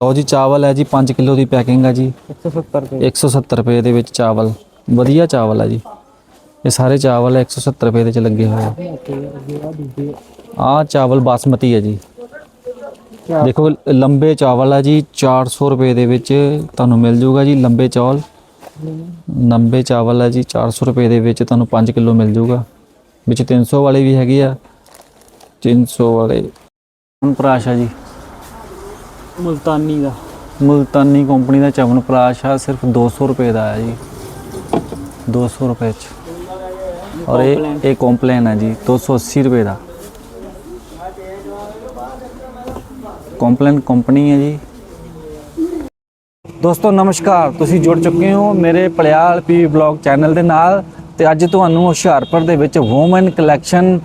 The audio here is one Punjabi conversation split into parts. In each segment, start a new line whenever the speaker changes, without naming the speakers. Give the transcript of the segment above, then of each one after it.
ਲਓ ਜੀ ਚਾਵਲ ਹੈ ਜੀ 5 ਕਿਲੋ ਦੀ ਪੈਕਿੰਗ ਹੈ ਜੀ।
170 ਰੁਪਏ।
170 ਰੁਪਏ ਦੇ ਵਿੱਚ ਚਾਵਲ। ਵਧੀਆ ਚਾਵਲ ਹੈ ਜੀ। ਇਹ ਸਾਰੇ ਚਾਵਲ 170 ਰੁਪਏ ਦੇ ਚ ਲੱਗੇ ਹੋਏ ਆ। ਚਾਵਲ ਬਾਸਮਤੀ ਹੈ ਜੀ। ਦੇਖੋ ਲੰਬੇ ਚਾਵਲ ਹੈ ਜੀ 400 ਰੁਪਏ ਦੇ ਵਿੱਚ ਤੁਹਾਨੂੰ ਮਿਲ ਜਾਊਗਾ ਜੀ ਲੰਬੇ ਚੌਲ। ਲੰਬੇ ਚਾਵਲ ਹੈ ਜੀ 400 ਰੁਪਏ ਦੇ ਵਿੱਚ ਤੁਹਾਨੂੰ 5 ਕਿਲੋ ਮਿਲ ਜਾਊਗਾ ਵਿੱਚ 300 ਵਾਲੇ ਵੀ ਹੈਗੇ ਆ। 300 ਵਾਲੇ। ਹੁਣ ਪ੍ਰਾਸ਼ਾ ਜੀ
ਮੁਲਤਾਨੀ ਦਾ।
ਮੁਲਤਾਨੀ ਕੰਪਨੀ ਦਾ ਚਵਨ ਪ੍ਰਾਸ਼ ਆ ਸਿਰਫ 200 ਰੁਪਏ ਦਾ ਹੈ ਜੀ। 200 ਰੁਪਏ ਚ। ਔਰ ਇਹ ਇਹ ਕੰਪਲੇਨ ਹੈ ਜੀ 280 ਰੁਪਏ ਦਾ। ਕੰਪਲੇਨ ਕੰਪਨੀ ਹੈ ਜੀ। ਦੋਸਤੋ ਨਮਸਕਾਰ। ਤੁਸੀਂ ਜੁੜ ਚੁੱਕੇ ਹੋ ਮੇਰੇ ਪਲਿਆਲ ਪੀ ਬਲੌਗ ਚੈਨਲ ਦੇ ਨਾਲ ਤੇ ਅੱਜ ਤੁਹਾਨੂੰ ਹੁਸ਼ਿਆਰਪੁਰ ਦੇ ਵਿੱਚ ਵੂਮਨ ਕਲੈਕਸ਼ਨ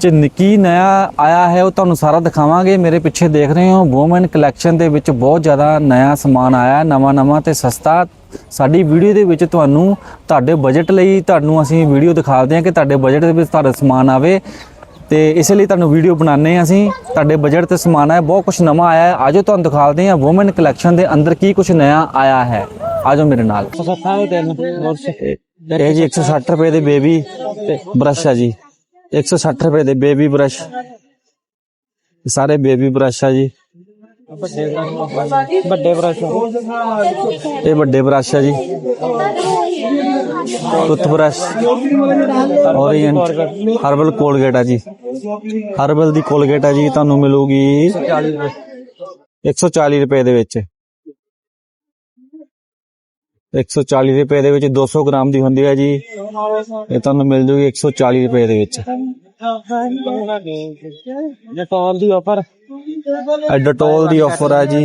ਚ ਨਿੱਕੀ ਨਇਆ ਆਇਆ ਹੈ ਉਹ ਤੁਹਾਨੂੰ ਸਾਰਾ ਦਿਖਾਵਾਂਗੇ। ਮੇਰੇ ਪਿੱਛੇ ਦੇਖ ਰਹੇ ਹੋ ਵੂਮਨ ਕਲੈਕਸ਼ਨ ਦੇ ਵਿੱਚ ਬਹੁਤ ਜ਼ਿਆਦਾ ਨਇਆ ਸਮਾਨ ਆਇਆ ਨਵਾਂ ਨਵਾਂ ਤੇ ਸਸਤਾ। ਸਾਡੀ ਵੀਡੀਓ ਦੇ ਵਿੱਚ ਤੁਹਾਨੂੰ ਤੁਹਾਡੇ ਬਜਟ ਲਈ ਤੁਹਾਨੂੰ ਅਸੀਂ ਵੀਡੀਓ ਦਿਖਾਉਂਦੇ ਹਾਂ ਕਿ ਤੁਹਾਡੇ ਬਜਟ ਦੇ ਵਿੱਚ ਤੁਹਾਡਾ ਸਮਾਨ ਆਵੇ। ਤੇ ਇਸ ਲਈ ਤੁਹਾਨੂੰ ਵੀਡੀਓ ਬਣਾਉਂਦੇ ਹਾਂ ਅਸੀਂ। ਤੁਹਾਡੇ ਬਜਟ ਤੇ ਸਮਾਨ ਹੈ ਬਹੁਤ ਕੁਝ ਨਵਾਂ ਆਇਆ ਆਜੋ ਤੁਹਾਨੂੰ ਦਿਖਾਉਂਦੇ ਹਾਂ ਵੂਮਨ ਕਲੈਕਸ਼ਨ ਦੇ ਅੰਦਰ ਕੀ ਕੁਝ ਨਇਆ ਆਇਆ ਹੈ। ਆਜੋ ਮੇਰੇ ਨਾਲ। ਇਹ ਜੀ 160 ਰੁਪਏ ਦੇ ਬੇਬੀ ਬ੍ਰਸ਼ ਆ ਜੀ। 160 ਰੁਪਏ ਦੇ ਬੇਬੀ ਬ੍ਰਸ਼ ਇਹ ਸਾਰੇ ਬੇਬੀ ਬ੍ਰਸ਼ ਆ ਜੀ।
ਵੱਡੇ ਬੁਰਸ਼
ਇਹ ਵੱਡੇ ਬ੍ਰਸ਼ ਆ ਜੀ। Tooth brush Orient herbal Colgate ਆ ਜੀ। ਹਰਬਲ ਦੀ ਕੋਲਗੇਟ ਆ ਜੀ ਤੁਹਾਨੂੰ ਮਿਲੂਗੀ
40 ਰੁਪਏ।
140 ਰੁਪਏ ਦੇ ਵਿੱਚ। 140 ਰੁਪਏ ਦੇ ਵਿੱਚ 200 ਗ੍ਰਾਮ ਦੀ ਹੁੰਦੀ ਹੈ ਜੀ। ਇਹ ਤੁਹਾਨੂੰ ਮਿਲ ਜੂਗੀ 140 ਰੁਪਏ ਦੇ ਵਿੱਚ।
ਡਟੋਲ ਦੀ ਆਫਰ
ਇਹ ਡਟੋਲ ਦੀ ਆਫਰ ਹੈ ਜੀ।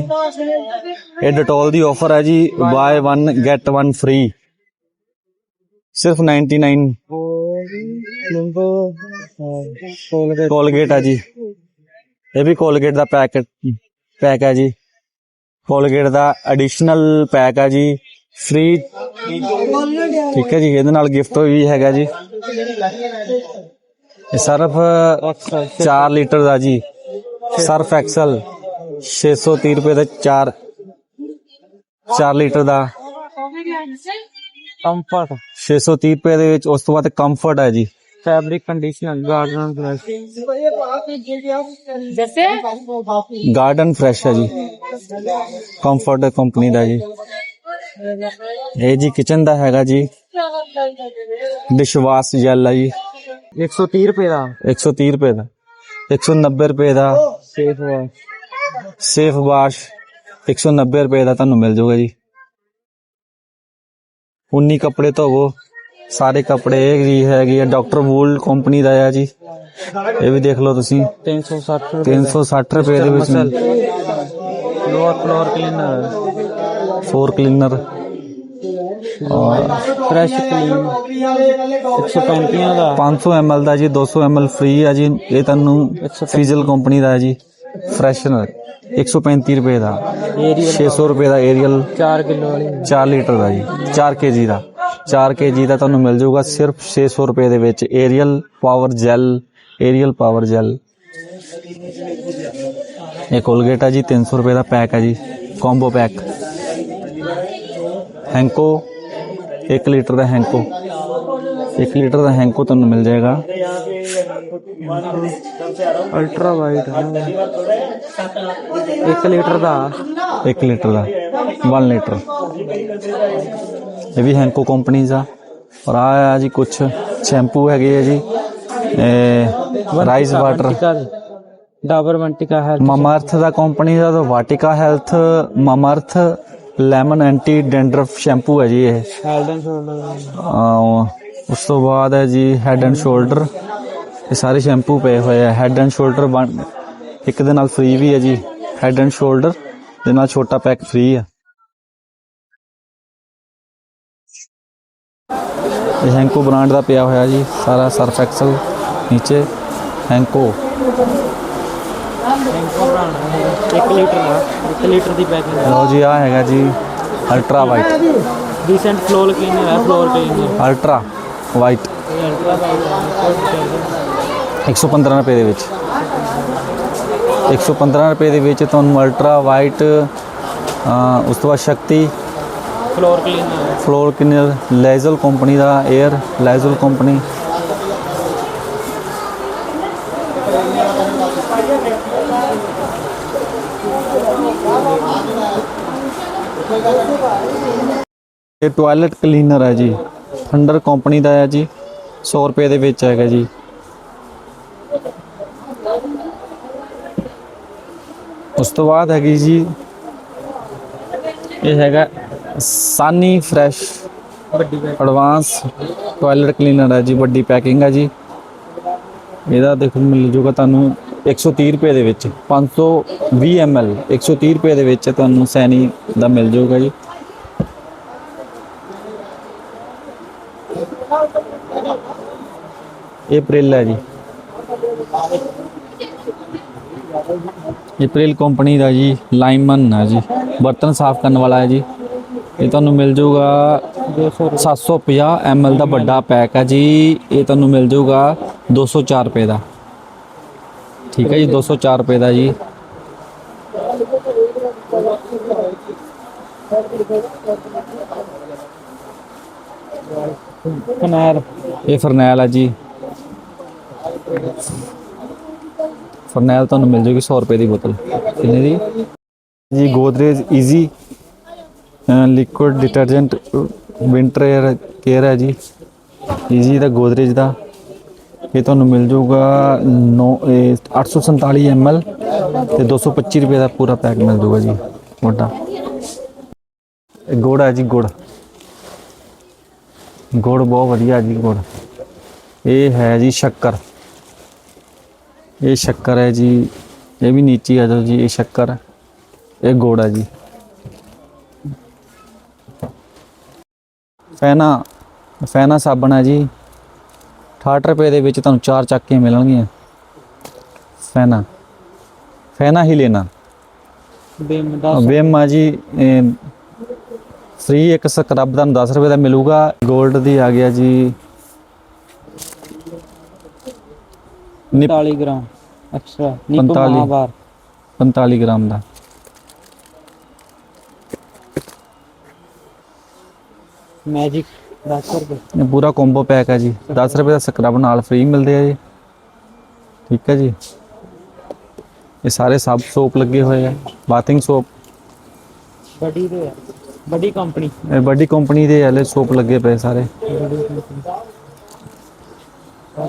ਇਹ ਡਟੋਲ ਦੀ ਆਫਰ ਹੈ ਜੀ। ਬਾਏ 1 ਗੈਟ 1 ਫ੍ਰੀ ਸਿਰਫ 99
ਲਿੰਬੋ ਕੋਲ ਦੇ
ਕੋਲਗੇਟ ਹੈ ਜੀ। ਇਹ ਵੀ ਕੋਲਗੇਟ ਦਾ ਪੈਕਟ ਪੈਕ ਹੈ ਜੀ। ਕੋਲਗੇਟ ਦਾ ਐਡੀਸ਼ਨਲ ਪੈਕ ਹੈ ਜੀ। ਫ੍ਰੀ ਠੀਕ ਹੈ ਜੀ ਇਹਦੇ ਨਾਲ ਗਿਫਟ ਵੀ ਹੈਗਾ ਜੀ। ਇਹ ਸਰਫ 4 ਲੀਟਰ ਦਾ ਜੀ। Surf Excel. 630 ਰੁਪਏ ਦਾ 4 4 ਲੀਟਰ ਦਾ।
ਕੰਫਰਟ
630 ਰੁਪਏ ਦੇ ਵਿੱਚ ਉਸ ਤੋਂ ਬਾਅਦ ਕੰਫਰਟ ਹੈ ਜੀ।
Fabric conditioner garden brush
garden fresh ਹੈ ਜੀ। ਕੰਫਰਟ ਕੰਪਨੀ ਦਾ ਜੀ। ਇਹ ਜੀ ਕਿਚਨ ਦਾ ਹੈਗਾ ਜੀ। ਡਿਸ਼ਵਾਸ਼ ਜੈਲ ਹੈ ਜੀ।
130 ਰੁਪਏ ਦਾ?
130 ਰੁਪਏ ਦਾ। 190 ਰੁਪਏ ਦਾ।
ਸੇਫ
ਸੇਫ ਵਾਸ਼ 190 ਰੁਪਏ ਦਾ ਤੁਹਾਨੂੰ ਮਿਲ ਜਾਊਗਾ ਜੀ। ਉਨੀ ਕੱਪੜੇ ਧੋਵੋ। ਸਾਰੇ ਕੱਪੜੇ ਇਹ ਜੀ ਹੈਗੀ ਹੈ ਡਾਕਟਰ ਵੂਲ ਕੰਪਨੀ ਦਾ ਹੈ ਜੀ। ਇਹ ਵੀ ਦੇਖ ਲਓ ਤੁਸੀਂ।
360 ਰੁਪਏ
360 ਰੁਪਏ ਦੇ ਵਿੱਚ
lower floor cleaner.
For cleaner
fresh clean 135 ਦਾ।
500 ml ਦਾ ਜੀ 200 ml ਫ੍ਰੀ ਹੈ ਜੀ। ਇਹ ਤੁਹਾਨੂੰ ਫੀਜ਼ਲ ਕੰਪਨੀ ਦਾ ਹੈ ਜੀ। ਫਰੈਸ਼ਨਰ 135 ਰੁਪਏ ਦਾ। 600 ਰੁਪਏ ਦਾ ਏਰੀਅਲ
4 ਕਿਲੋ ਵਾਲੀ।
4 ਲੀਟਰ ਦਾ ਜੀ। 4 ਕੇਜੀ ਦਾ। 4 ਕੇਜੀ ਦਾ ਤੁਹਾਨੂੰ ਮਿਲ ਜਾਊਗਾ ਸਿਰਫ 600 ਰੁਪਏ ਦੇ ਵਿੱਚ। Ariel power gel Ariel power gel ਇਹ ਕੋਲਗੇਟ ਹੈ ਜੀ 300 ਰੁਪਏ ਦਾ ਪੈਕ ਹੈ ਜੀ। ਕੰਬੋ ਪੈਕ ਹੈਂਕੋ 1 ਲੀਟਰ ਦਾ ਹੈਂਕੋ। 1 ਲੀਟਰ ਦਾ ਹੈਂਕੋ ਤੁਹਾਨੂੰ ਮਿਲ ਜਾਏਗਾ।
ਅਲਟਰਾ ਵਾਈਟ 1 ਲੀਟਰ ਦਾ
1 ਲੀਟਰ ਦਾ 1 ਲੀਟਰ। ਇਹ ਵੀ ਹੈਂਕੋ ਕੰਪਨੀ ਦਾ ਔਰ ਆ ਆ ਜੀ ਕੁਝ ਸ਼ੈਂਪੂ ਹੈਗੇ ਆ ਜੀ। ਰਾਈਸ ਵਾਟਰ
ਡਾਬਰ ਵੰਟਿਕਾ ਹੈ
ਮਮਰਥ ਦਾ ਕੰਪਨੀ ਦਾ ਤਾਂ ਵਾਟਿਕਾ ਹੈਲਥ ਮਮਰਥ ਲੈਮਨ ਐਂਟੀ ਡੈਂਡਰਫ ਸ਼ੈਂਪੂ ਹੈ ਜੀ ਇਹ
ਹੈਲਡ ਐਂਡ ਸ਼ੋਲਡਰ
ਅਹ ਉਸ ਤੋਂ ਬਾਅਦ ਹੈ ਜੀ ਹੈਡ ਐਂਡ ਸ਼ੋਲਡਰ ਇਹ ਸਾਰੇ ਸ਼ੈਂਪੂ ਪਏ ਹੋਏ ਆ ਹੈਡ ਐਂਡ ਸ਼ੋਲਡਰ ਇੱਕ ਦੇ ਨਾਲ ਫ੍ਰੀ ਵੀ ਹੈ ਜੀ ਹੈਡ ਐਂਡ ਸ਼ੋਲਡਰ ਦੇ ਨਾਲ ਛੋਟਾ ਪੈਕ ਫ੍ਰੀ ਆ ਇਹ ਹੈਂਕੋ ਬ੍ਰਾਂਡ ਦਾ ਪਿਆ ਹੋਇਆ ਜੀ ਸਾਰਾ ਸਰਫ ਐਕਸਲ ਨੀਚੇ ਹੈਂਕੋ
1 ਲੀਟਰ ਦਾ 1 ਲੀਟਰ ਦੀ ਪੈਕਿੰਗ
ਲਓ ਜੀ ਆ ਹੈਗਾ ਜੀ ultra white
decent floor cleaner ਹੈ floor cleaner
ultra white
ultra white
115 ਰੁਪਏ ਦੇ ਵਿੱਚ। 115 ਰੁਪਏ ਦੇ ਵਿੱਚ ਤੁਹਾਨੂੰ ਅਲਟਰਾ ਵਾਈਟ ਉਸ ਤੋਂ ਬਾਅਦ Shakti
floor cleaner
floor cleaner ਲੈਜ਼ਲ company ਦਾ 에ਅਰ ਲੈਜ਼ਲ ਕੰਪਨੀ ਇਹ ਟਾਇਲਟ ਕਲੀਨਰ ਹੈ ਜੀ। ਥੰਡਰ ਕੰਪਨੀ ਦਾ ਹੈ ਜੀ। 100 ਰੁਪਏ ਦੇ ਵਿੱਚ ਹੈਗਾ ਜੀ। ਉਸ ਤੋਂ ਬਾਅਦ ਹੈਗੀ ਜੀ, ਇਹ ਹੈਗਾ ਸਾਨੀ ਫਰੈਸ਼
ਵੱਡੀ
ਐਡਵਾਂਸ ਟਾਇਲਟ ਕਲੀਨਰ ਹੈ ਜੀ। ਵੱਡੀ ਪੈਕਿੰਗ ਹੈ ਜੀ। ਇਹਦਾ ਦੇਖੋ ਮਿਲ ਜੂਗਾ ਤੁਹਾਨੂੰ। 130 ਰੁਪਏ ਦੇ ਵਿੱਚ 520 ml 130 ਰੁਪਏ ਦੇ ਵਿੱਚ ਤੁਹਾਨੂੰ ਸੈਨੀ ਦਾ ਮਿਲ ਜਾਊਗਾ ਜੀ। ਇਹ ਪ੍ਰਿਲ ਹੈ ਜੀ। ਇਹ ਪ੍ਰਿਲ ਕੰਪਨੀ ਦਾ ਜੀ, ਲਾਈਮਨ ਹੈ ਜੀ। ਬਰਤਨ ਸਾਫ਼ ਕਰਨ ਵਾਲਾ ਹੈ ਜੀ। ਇਹ ਤੁਹਾਨੂੰ ਮਿਲ ਜਾਊਗਾ
200
750 ml ਦਾ ਵੱਡਾ ਪੈਕ ਹੈ ਜੀ। ਇਹ ਤੁਹਾਨੂੰ ਮਿਲ ਜਾਊਗਾ 204 ਰੁਪਏ ਦਾ। ਠੀਕ ਹੈ ਜੀ 204 ਰੁਪਏ ਦਾ ਜੀ।
ਫਨੈਲ।
ਇਹ ਫਰਨੈਲ ਹੈ ਜੀ। ਫਰਨੈਲ ਤੁਹਾਨੂੰ ਮਿਲ ਜਾਊਗੀ 100 ਰੁਪਏ ਦੀ ਬੋਤਲ। ਕਿੰਨੇ ਦੀ? ਜੀ Godrej easy liquid detergent winter air care ਹੈ ਜੀ। ਈਜ਼ੀ ਦਾ ਗੋਦਰੇਜ ਦਾ। ਇਹ ਤੁਹਾਨੂੰ ਮਿਲ ਜਾਊਗਾ ਨੌ, ਇਹ 847 ml ਤੇ 225 ਰੁਪਏ ਦਾ ਪੂਰਾ ਪੈਕ ਮਿਲ ਜਾਊਗਾ ਜੀ ਵੱਡਾ ਇਹ ਗੁੜ ਹੈ ਜੀ, ਗੁੜ। ਗੁੜ ਬਹੁਤ ਵਧੀਆ ਜੀ, ਗੁੜ। ਇਹ ਹੈ ਜੀ ਸ਼ੱਕਰ। ਇਹ ਸ਼ੱਕਰ ਹੈ ਜੀ, ਇਹ ਵੀ ਨੀਚੇ ਆ ਜਾਓ ਜੀ, ਇਹ ਸ਼ੱਕਰ। ਇਹ ਗੁੜ ਹੈ ਜੀ। ਫੈਨਾ ਫੈਨਾ ਸਾਬਣ ਹੈ ਜੀ। 68 ਰੁਪਏ ਦੇ ਵਿੱਚ ਤੁਹਾਨੂੰ ਚਾਰ ਚੱਕੇ ਮਿਲਣਗੀਆਂ। ਫੈਨਾ। ਫੈਨਾ ਹੀ ਲੈਣਾ।
ਬੇਮ ਦਾ
ਵਿਮ ਆ ਜੀ ਫ੍ਰੀ ਇੱਕ ਸਕਰਬ ਤੁਹਾਨੂੰ 10 ਰੁਪਏ ਦਾ ਮਿਲੂਗਾ। 골ਡ ਦੀ ਆ ਗਿਆ ਜੀ। ਨਿਪ
45 ਗ੍ਰਾਮ ਐਕਸਟਰਾ ਨਿਪ
45
ਮਹਾਵਾਰ।
45 ਗ੍ਰਾਮ ਦਾ।
ਮੈਜਿਕ 10 ਰੁਪਏ।
ਇਹ ਪੂਰਾ ਕੰਬੋ ਪੈਕ ਹੈ ਜੀ। 10 ਰੁਪਏ ਦਾ ਸਕਰਬ ਨਾਲ ਫ੍ਰੀ ਮਿਲਦੇ ਆ ਜੀ। ਠੀਕ ਹੈ ਜੀ। ਇਹ ਸਾਰੇ ਸਬ ਸੋਪ ਲੱਗੇ ਹੋਏ ਆ। ਬਾਥਿੰਗ ਸੋਪ
ਬੜੀ ਦੇ ਆ। ਬੜੀ ਕੰਪਨੀ
ਇਹ ਵੱਡੀ ਕੰਪਨੀ ਦੇ ਵਾਲੇ ਸੋਪ ਲੱਗੇ ਪਏ ਸਾਰੇ।
ਬੜੀ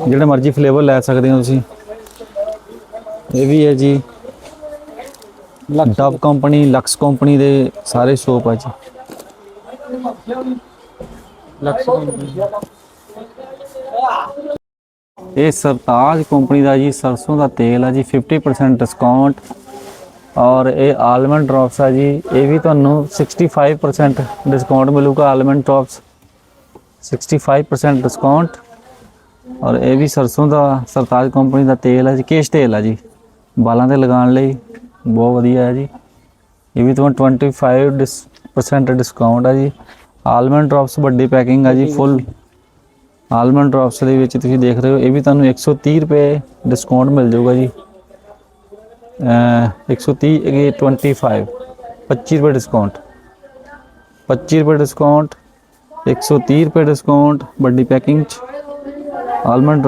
ਜਿਹੜੇ ਮਰਜ਼ੀ ਫਲੇਵਰ ਲੈ ਸਕਦੇ ਹੋ ਤੁਸੀਂ। ਇਹ ਵੀ ਹੈ ਜੀ। ਡਵ ਕੰਪਨੀ ਲਕਸ ਕੰਪਨੀ ਦੇ ਸਾਰੇ ਸੋਪ ਆ ਜੀ।
ਲਕਸ
ਇਹ ਸਰਤਾਜ ਕੰਪਨੀ ਦਾ ਜੀ, ਸਰਸੋਂ ਦਾ ਤੇਲ ਆ ਜੀ 50% ਡਿਸਕਾਊਂਟ ਔਰ ਇਹ ਆਲਮੰਡ ਡ੍ਰੌਪਸ ਆ ਜੀ, ਇਹ ਵੀ ਤੁਹਾਨੂੰ 65% ਡਿਸਕਾਊਂਟ ਮਿਲੂਗਾ ਆਲਮੰਡ ਡ੍ਰੌਪਸ 65% ਡਿਸਕਾਊਂਟ ਔਰ ਇਹ ਵੀ ਸਰਸੋਂ ਦਾ, ਸਰਤਾਜ ਕੰਪਨੀ ਦਾ ਤੇਲ ਹੈ ਜੀ, ਕੇਸ਼ ਤੇਲ ਆ ਜੀ, ਬਾਲਾਂ ਤੇ ਲਗਾਉਣ ਲਈ। ਬਹੁਤ ਵਧੀਆ ਹੈ ਜੀ। ਇਹ ਵੀ ਤੁਹਾਨੂੰ 25% ਡਿਸਕਾਊਂਟ ਆ ਜੀ। ਆਲਮੰਡ ਡ੍ਰੌਪਸ ਵੱਡੀ ਪੈਕਿੰਗ ਆ ਜੀ ਫੁੱਲ ਆਲਮੰਡ ਡ੍ਰੌਪਸ ਦੇ ਵਿੱਚ ਤੁਸੀਂ ਦੇਖ ਰਹੇ ਹੋ ਇਹ ਵੀ ਤੁਹਾਨੂੰ 130 ਰੁਪਏ ਡਿਸਕਾਊਂਟ ਮਿਲ ਜਾਊਗਾ ਜੀ। ਅਹ 130 ਇਹ 25 25 ਰੁਪਏ ਡਿਸਕਾਊਂਟ 25 ਰੁਪਏ ਡਿਸਕਾਊਂਟ 130 ਰੁਪਏ ਡਿਸਕਾਊਂਟ ਵੱਡੀ ਪੈਕਿੰਗ ਚ। ਆਲਮੰਡ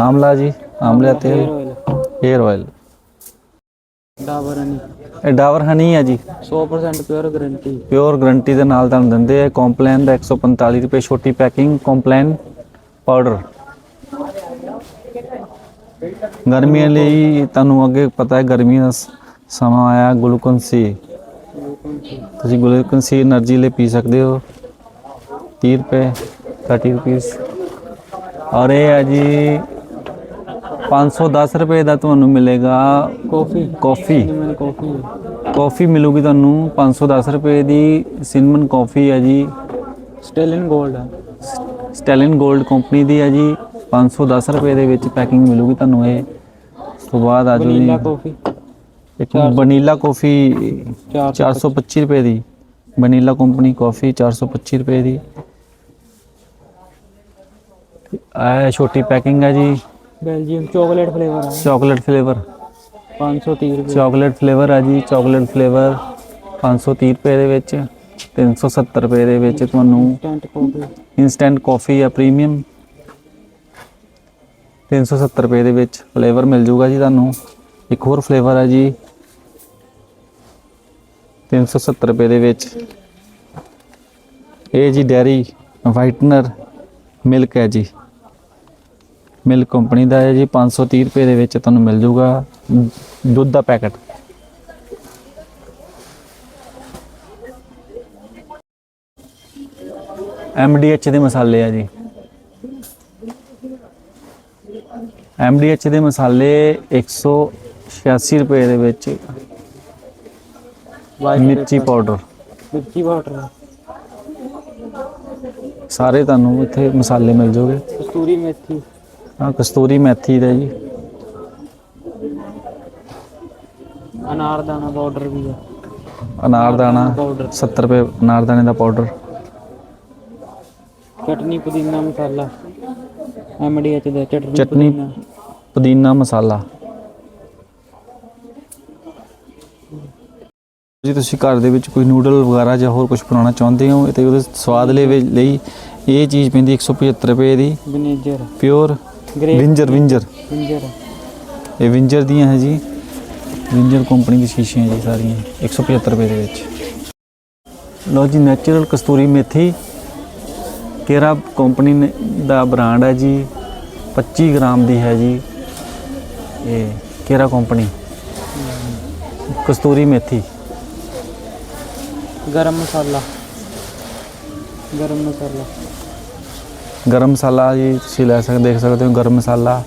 ਆਮਲਾ ਜੀ ਆਮਲਾ ਤੇਲ ਹੇਅਰ ਆਇਲ
ਡਾਬਰ ਹਨੀ
ਇਹ ਡਾਵਰ ਹਨੀ ਆ ਜੀ।
100% ਪਿਓਰ ਗਰੰਟੀ
ਪਿਓਰ ਗਰੰਟੀ ਦੇ ਨਾਲ ਤੁਹਾਨੂੰ ਦਿੰਦੇ ਆ ਕੰਪਲੈਨ ਦਾ 145 ਰੁਪਏ ਛੋਟੀ ਪੈਕਿੰਗ ਕੰਪਲੈਨ ਪਾਊਡਰ ਗਰਮੀਆਂ ਲਈ ਤੁਹਾਨੂੰ ਅੱਗੇ ਪਤਾ ਹੈ ਗਰਮੀ ਦਾ ਸਮਾਂ ਆਇਆ ਗਲੂਕਨ ਸੀ। ਤੁਸੀਂ ਗਲੂਕਨ ਸੀ એનર્ਜੀ ਲਈ ਪੀ ਸਕਦੇ ਹੋ। 30 ਰੁਪਏ 30 ਰੁਪਏ ਔਰ ਇਹ ਆ ਜੀ 510 ਰੁਪਏ ਦਾ ਤੁਹਾਨੂੰ ਮਿਲੇਗਾ
ਕਾਫੀ।
ਕਾਫੀ
ਕਾਫੀ
ਕਾਫੀ ਮਿਲੂਗੀ ਤੁਹਾਨੂੰ 510 ਰੁਪਏ ਦੀ। ਸਿਨਮਨ ਕਾਫੀ ਹੈ ਜੀ।
ਸਟਿਲ ਇਨ 골ਡ ਆ।
ਸਟੈਲਿਨ 골ਡ ਕੰਪਨੀ ਦੀ ਹੈ ਜੀ। 510 ਰੁਪਏ ਦੇ ਵਿੱਚ ਪੈਕਿੰਗ ਮਿਲੂਗੀ ਤੁਹਾਨੂੰ ਇਹ। ਉਸ ਤੋਂ ਬਾਅਦ ਆ
ਵਨੀਲਾ
ਜੀ।
ਕਾਫੀ
ਇੱਕ ਵਨੀਲਾ ਕਾਫੀ
400
425 ਰੁਪਏ ਦੀ। ਵਨੀਲਾ ਕੰਪਨੀ ਕਾਫੀ 425 ਰੁਪਏ ਦੀ। ਇਹ ਛੋਟੀ ਪੈਕਿੰਗ ਹੈ ਜੀ।
ਬੈਲਜੀਅਮ ਚਾਕਲੇਟ ਫਲੇਵਰ ਆ।
Chocolate flavour.
530 ਰੁਪਏ।
ਚਾਕਲੇਟ ਫਲੇਵਰ ਹੈ ਜੀ ਚਾਕਲੇਟ ਫਲੇਵਰ 530 ਰੁਪਏ ਦੇ ਵਿੱਚ 370 ਰੁਪਏ ਦੇ ਵਿੱਚ ਤੁਹਾਨੂੰ
ਟੈਂਟ ਕੋਪੀ
ਇਨਸਟੈਂਟ ਕਾਫੀ ਆ ਪ੍ਰੀਮੀਅਮ 370 ਰੁਪਏ ਦੇ ਵਿੱਚ ਫਲੇਵਰ ਮਿਲ ਜੂਗਾ ਜੀ ਤੁਹਾਨੂੰ। ਇੱਕ ਹੋਰ ਫਲੇਵਰ ਹੈ ਜੀ 370 ਰੁਪਏ ਦੇ ਵਿੱਚ। ਇਹ ਜੀ ਡੈਰੀ ਵਾਈਟਨਰ ਮਿਲਕ ਹੈ ਜੀ। ਮਿਲਕ ਕੰਪਨੀ ਦਾ ਹੈ ਜੀ 530 ਰੁਪਏ ਦੇ ਵਿੱਚ ਤੁਹਾਨੂੰ ਮਿਲ ਜੂਗਾ ਦੁੱਧ ਦਾ ਪੈਕਟ। ਐਮਡੀਐਚ ਦੇ ਮਸਾਲੇ ਆ ਜੀ। ਐਮਡੀਐਚ ਦੇ ਮਸਾਲੇ 186 ਰੁਪਏ ਦੇ ਵਿੱਚ ਮਿਰਚੀ ਪਾਊਡਰ।
ਮਿਰਚੀ ਪਾਊਡਰ।
ਸਾਰੇ ਤੁਹਾਨੂੰ ਇੱਥੇ ਮਸਾਲੇ ਮਿਲ ਜਾਓਗੇ
ਕਸਤੂਰੀ ਮੇਥੀ।
ਆ ਕਸਤੂਰੀ ਮੈਥੀ ਦਾ ਜੀ।
ਅਨਾਰਦਾਨਾ ਪਾਊਡਰ ਵੀ ਹੈ
ਅਨਾਰਦਾਨਾ
ਪਾਊਡਰ
70 ਰੁਪਏ ਅਨਾਰਦਾਨੇ ਦਾ ਪਾਊਡਰ
ਚਟਨੀ ਪੁਦੀਨਾ ਮਸਾਲਾ ਐਮਡੀਐਚ ਦਾ ਚਟਨੀ
ਚਟਨੀ
ਪੁਦੀਨਾ।
ਪੁਦੀਨਾ ਮਸਾਲਾ। ਜੀ ਤੁਸੀਂ ਘਰ ਦੇ ਵਿੱਚ ਕੋਈ ਨੂਡਲ ਵਗੈਰਾ ਜਾਂ ਹੋਰ ਕੁਝ ਬਣਾਉਣਾ ਚਾਹੁੰਦੇ ਹੋ ਤੇ ਉਹਦੇ ਸਵਾਦ ਲਈ ਲਈ ਇਹ ਚੀਜ਼ ਪੈਂਦੀ 175 ਰੁਪਏ ਦੀ।
ਵਿਨੇਗਰ
ਪਿਓਰ ਵਿੰਜਰ ਵਿੰਜਰ ਇਹ ਵਿੰਜਰ ਦੀਆਂ ਹੈ ਜੀ। ਵਿੰਜਰ ਕੰਪਨੀ ਦੀ ਸ਼ੀਸ਼ੀਆਂ ਜੀ ਸਾਰੀਆਂ। 175 ਰੁਪਏ ਦੇ ਵਿੱਚ। ਲੋ ਜੀ ਨੈਚੁਰਲ ਕਸਤੂਰੀ ਮੇਥੀ। ਕੇਰਾ ਕੰਪਨੀ ਦਾ ਬ੍ਰਾਂਡ ਹੈ ਜੀ? 25 ਗ੍ਰਾਮ ਦੀ ਹੈ ਜੀ। ਇਹ ਕੇਰਾ ਕੰਪਨੀ ਕਸਤੂਰੀ ਮੇਥੀ।
ਗਰਮ ਮਸਾਲਾ। ਗਰਮ ਮਸਾਲਾ।
ਗਰਮ ਮਸਾਲਾ ਜੀ ਤੁਸੀਂ ਲੈ ਸਕਦੇ ਦੇਖ ਸਕਦੇ ਹੋ ਗਰਮ ਮਸਾਲਾ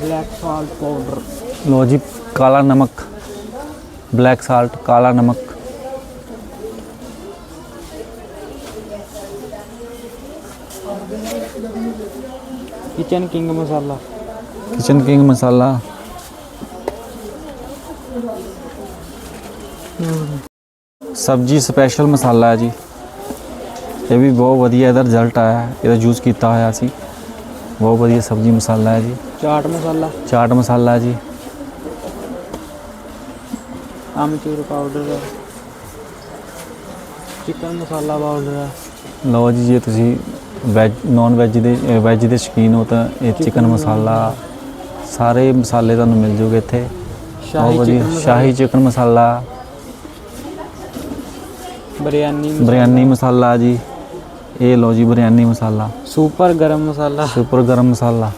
ਬਲੈਕ ਸਾਲਟ ਪਾਊਡਰ
ਲੋ ਜੀ ਕਾਲਾ ਨਮਕ ਬਲੈਕ ਸਾਲਟ ਕਾਲਾ ਨਮਕ
Kitchen King masala
Kitchen King masala ਸਬਜੀ ਸਪੈਸ਼ਲ ਮਸਾਲਾ ਹੈ ਜੀ। ਇਹ ਵੀ ਬਹੁਤ ਵਧੀਆ ਇਹਦਾ ਰਿਜ਼ਲਟ ਆਇਆ ਹੈ। ਇਹਦਾ ਯੂਜ਼ ਕੀਤਾ ਹੋਇਆ ਸੀ। ਬਹੁਤ ਵਧੀਆ ਸਬਜੀ ਮਸਾਲਾ ਹੈ ਜੀ।
ਚਾਟ ਮਸਾਲਾ।
ਚਾਟ ਮਸਾਲਾ ਹੈ ਜੀ।
Amchur powder chicken masala powder
ਲਓ ਜੀ ਜੇ ਤੁਸੀਂ ਵੈਜ ਨਾਨ ਵੈਜ ਦੇ ਵੈਜ ਦੇ ਸ਼ੌਕੀਨ ਹੋ ਤਾਂ ਇਹ ਚਿਕਨ ਮਸਾਲਾ ਸਾਰੇ ਮਸਾਲੇ ਤੁਹਾਨੂੰ ਮਿਲ ਜੂਗੇ ਇੱਥੇ। ਬਹੁਤ
ਸ਼ਾਹੀ
ਵਧੀਆ
ਚਿਕਨ
ਸ਼ਾਹੀ ਚਿਕਨ ਮਸਾਲਾ।
ਬਿਰਿਆਨੀ
ਬਿਰਿਆਨੀ ਮਸਾਲਾ ਜੀ ਇਹ ਲਓ ਜੀ ਬਿਰਿਆਨੀ ਮਸਾਲਾ
ਸੁਪਰ ਗਰਮ ਮਸਾਲਾ
ਸੁਪਰ ਗਰਮ ਮਸਾਲਾ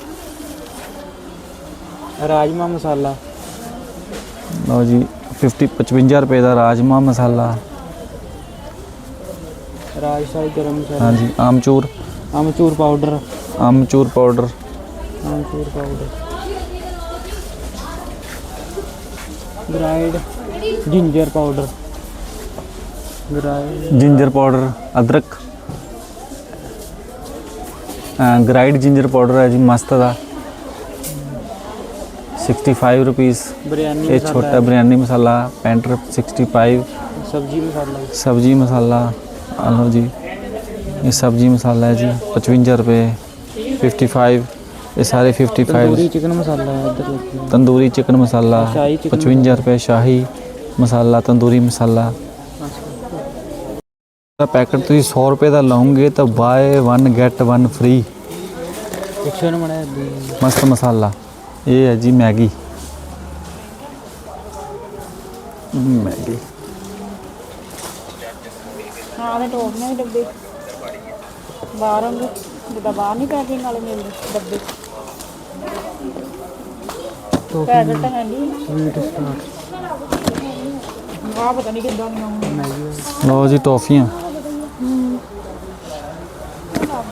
ਰਾਜਮਾ ਮਸਾਲਾ
ਲਓ ਜੀ 50 55 ਰੁਪਏ ਦਾ ਰਾਜਮਾ ਮਸਾਲਾ
ਰਾਜਸ਼ਾਹੀ ਗਰਮ ਮਸਾਲਾ
ਹਾਂਜੀ ਆਮਚੂਰ
ਆਮਚੂਰ ਪਾਊਡਰ
ਆਮਚੂਰ powder
amchur powder grind ginger powder grind
ginger powder ਅਦਰਕ ਗ੍ਰਾਈਡ ਜਿੰਜਰ ਪਾਊਡਰ ਹੈ ਜੀ ਮਸਤ ਦਾ 65 ਰੁਪੀਸ
ਬਿਰਿਆਨੀ
ਇਹ ਛੋਟਾ ਬਿਰਿਆਨੀ ਮਸਾਲਾ 65 ਰੁਪ- 65
ਸਬਜੀ ਮਸਾਲਾ
ਸਬਜੀ ਮਸਾਲਾ ਆ ਲਓ ਜੀ ਇਹ ਸਬਜੀ ਮਸਾਲਾ ਹੈ ਜੀ 55 ਰੁਪਏ 55 ਇਹ ਸਾਰੇ 55
ਤੰਦੂਰੀ ਚਿਕਨ ਮਸਾਲਾ ਹੈ ਇੱਧਰ ਦੇਖੋ
ਤੰਦੂਰੀ ਚਿਕਨ ਮਸਾਲਾ
ਸ਼ਾਹੀ chicken
55 ਰੁਪਏ ਸ਼ਾਹੀ ਮਸਾਲਾ ਤੰਦੂਰੀ ਮਸਾਲਾ ਦਾ ਪੈਕਟ ਤੁਸੀਂ 100 ਰੁਪਏ ਦਾ ਲਓਗੇ ਤਾਂ ਬਾਏ 1 ਗੈਟ 1 ਫ੍ਰੀ
ਬਣਾਇਆ ਦੀ
ਮਸਤ ਮਸਾਲਾ। ਇਹ ਹੈ ਜੀ ਮੈਗੀ। ਮੈਗੀ।
ਹਾਂ ਦੇ ਡੱਬੇ। ਬਾਹਰ ਵਾਂਗੂ ਜਿੱਦਾਂ ਬਾਹਰ ਨਹੀਂ ਪੈਕਿੰਗ ਵਾਲੇ ਮਿਲਦੇ ਡੱਬੇ। ਪੈਕਟ ਹੈ ਨਹੀਂ।
ਸਵੀਟ ਸਟਾਰਟ
ਆਹ ਪਤਾ ਨਹੀਂ ਕਿੱਦਾਂ ਹੋਣਗੀਆਂ।
ਲਓ ਜੀ ਟੌਫੀਆਂ।